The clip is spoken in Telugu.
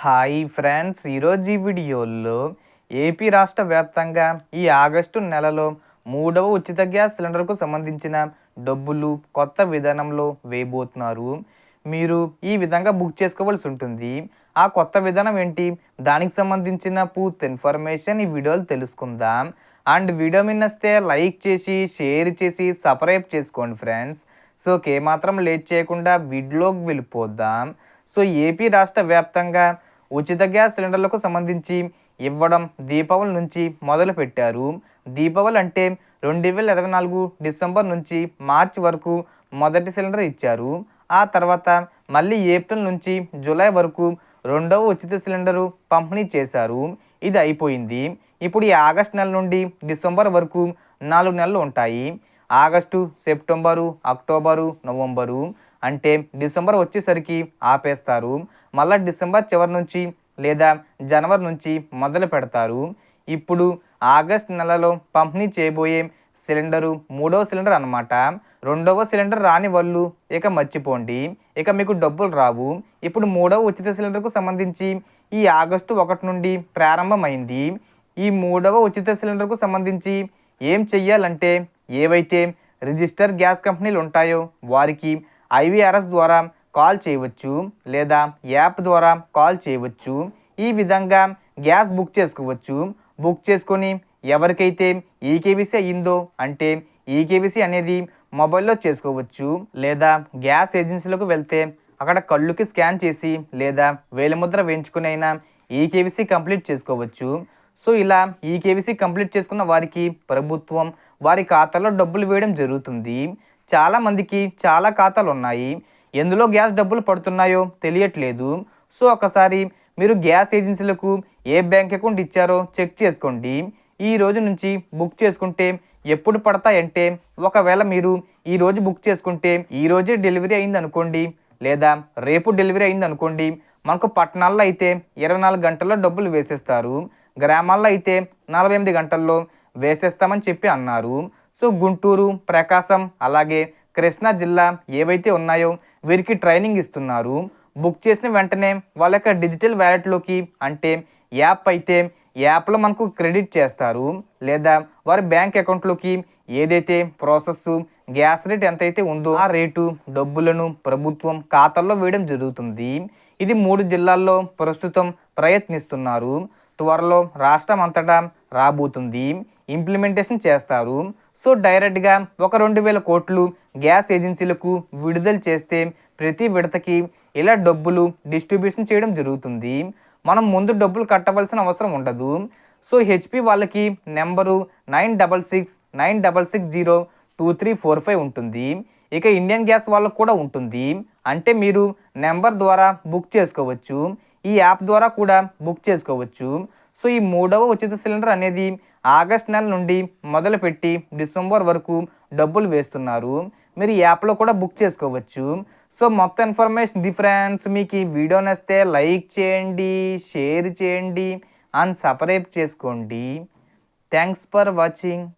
హాయ్ ఫ్రెండ్స్ ఈరోజు ఈ వీడియోలో ఏపీ రాష్ట్ర వ్యాప్తంగా ఈ ఆగస్టు నెలలో మూడవ ఉచిత గ్యాస్ సిలిండర్కు సంబంధించిన డబ్బులు కొత్త విధానంలో వేయబోతున్నారు. మీరు ఈ విధంగా బుక్ చేసుకోవాల్సి ఉంటుంది. ఆ కొత్త విధానం ఏంటి? దానికి సంబంధించిన పూర్తి ఇన్ఫర్మేషన్ ఈ వీడియోలో తెలుసుకుందాం. అండ్ వీడియో మిన్నస్తే లైక్ చేసి షేర్ చేసి సబ్స్క్రైబ్ చేసుకోండి ఫ్రెండ్స్. సో మాత్రం లేట్ చేయకుండా వీడియోకి వెళ్ళిపోద్దాం సో ఏపీ రాష్ట్ర వ్యాప్తంగా ఉచిత గ్యాస్ సిలిండర్లకు సంబంధించి ఇవ్వడం దీపావళి నుంచి మొదలుపెట్టారు. దీపావళి అంటే రెండు వేల ఇరవై నాలుగు డిసెంబర్ నుంచి మార్చి వరకు మొదటి సిలిండర్ ఇచ్చారు. ఆ తర్వాత మళ్ళీ ఏప్రిల్ నుంచి జూలై వరకు రెండవ ఉచిత సిలిండరు పంపిణీ చేశారు. ఇది అయిపోయింది. ఇప్పుడు ఈ ఆగస్ట్ నెల నుండి డిసెంబర్ వరకు నాలుగు నెలలు ఉంటాయి. ఆగస్టు సెప్టెంబరు అక్టోబరు నవంబరు అంటే డిసెంబర్ వచ్చేసరికి ఆపేస్తారు. మళ్ళీ డిసెంబర్ చివరి నుంచి లేదా జనవరి నుంచి మొదలు పెడతారు. ఇప్పుడు ఆగస్ట్ నెలలో పంపిణీ చేయబోయే సిలిండరు మూడవ సిలిండర్ అనమాట రెండవ సిలిండర్ రాని వాళ్ళు ఇక మర్చిపోండి. ఇక మీకు డబ్బులు రావు. ఇప్పుడు మూడవ ఉచిత సిలిండర్కు సంబంధించి ఈ ఆగస్టు ఒకటి నుండి ప్రారంభమైంది. ఈ మూడవ ఉచిత సిలిండర్కు సంబంధించి ఏం చెయ్యాలంటే ఏవైతే రిజిస్టర్ గ్యాస్ కంపెనీలు ఉంటాయో వారికి ఐవీఆర్ఎస్ ద్వారా కాల్ చేయవచ్చు లేదా యాప్ ద్వారా కాల్ చేయవచ్చు. ఈ విధంగా గ్యాస్ బుక్ చేసుకోవచ్చు. బుక్ చేసుకొని ఎవరికైతే ఈకేబీసీ అయ్యిందో అంటే ఈకేబీసీ అనేది మొబైల్లో చేసుకోవచ్చు లేదా గ్యాస్ ఏజెన్సీలకు వెళ్తే అక్కడ కళ్ళుకి స్కాన్ చేసి లేదా వేలిముద్ర వేయించుకుని అయినా ఈకేబీసీ కంప్లీట్ చేసుకోవచ్చు. సో ఇలా ఈ కంప్లీట్ చేసుకున్న వారికి ప్రభుత్వం వారి ఖాతాలో డబ్బులు వేయడం జరుగుతుంది. చాలామందికి చాలా ఖాతాలు ఉన్నాయి ఎందులో గ్యాస్ డబ్బులు పడుతున్నాయో తెలియట్లేదు. సో ఒకసారి మీరు గ్యాస్ ఏజెన్సీలకు ఏ బ్యాంక్ అకౌంట్ ఇచ్చారో చెక్ చేసుకోండి. ఈ రోజు నుంచి బుక్ చేసుకుంటే ఎప్పుడు పడతాయంటే ఒకవేళ మీరు ఈ రోజు బుక్ చేసుకుంటే ఈ రోజే డెలివరీ అయింది అనుకోండి లేదా రేపు డెలివరీ అయింది అనుకోండి మనకు పట్టణాల్లో అయితే ఇరవై నాలుగు గంటల్లో డబ్బులు వేసేస్తారు. గ్రామాల్లో అయితే నలభై ఎనిమిది గంటల్లో వేసేస్తామని చెప్పి అన్నారు. సో గుంటూరు ప్రకాశం అలాగే కృష్ణా జిల్లా ఏవైతే ఉన్నాయో వీరికి ట్రైనింగ్ ఇస్తున్నారు. బుక్ చేసిన వెంటనే వాళ్ళ యొక్క డిజిటల్ వ్యాలెట్లోకి అంటే యాప్ అయితే యాప్లో మనకు క్రెడిట్ చేస్తారు. లేదా వారి బ్యాంక్ అకౌంట్లోకి ఏదైతే ప్రాసెస్ గ్యాస్ రేట్ ఎంతైతే ఉందో ఆ రేటు డబ్బులను ప్రభుత్వం ఖాతాల్లో వేయడం జరుగుతుంది. ఇది మూడు జిల్లాల్లో ప్రస్తుతం ప్రయత్నిస్తున్నారు. త్వరలో రాష్ట్రం అంతటా రాబోతుంది. ఇంప్లిమెంటేషన్ చేస్తారు. సో డైరెక్ట్గా ఒక రెండు వేల కోట్లు గ్యాస్ ఏజెన్సీలకు విడుదల చేస్తే ప్రతి విడతకి ఇలా డబ్బులు డిస్ట్రిబ్యూషన్ చేయడం జరుగుతుంది. మనం ముందు డబ్బులు కట్టవలసిన అవసరం ఉండదు. సో హెచ్పి వాళ్ళకి number nine double six nine double six zero two three four five ఉంటుంది. ఇక ఇండియన్ గ్యాస్ వాళ్ళకు కూడా ఉంటుంది. అంటే మీరు నెంబర్ ద్వారా బుక్ చేసుకోవచ్చు. ఈ యాప్ ద్వారా కూడా బుక్ చేసుకోవచ్చు. సో ఈ మూడవ ఉచిత సిలిండర్ అనేది ఆగస్ట్ నెల నుండి మొదలుపెట్టి డిసెంబర్ వరకు డబ్బులు వేస్తున్నారు. మీరు ఈ యాప్లో కూడా బుక్ చేసుకోవచ్చు. సో మొత్తం ఇన్ఫర్మేషన్ డిఫరెన్స్ మీకు ఈ వీడియో నచ్చితే లైక్ చేయండి షేర్ చేయండి అండ్ సపరేట్ చేసుకోండి. Thanks for watching.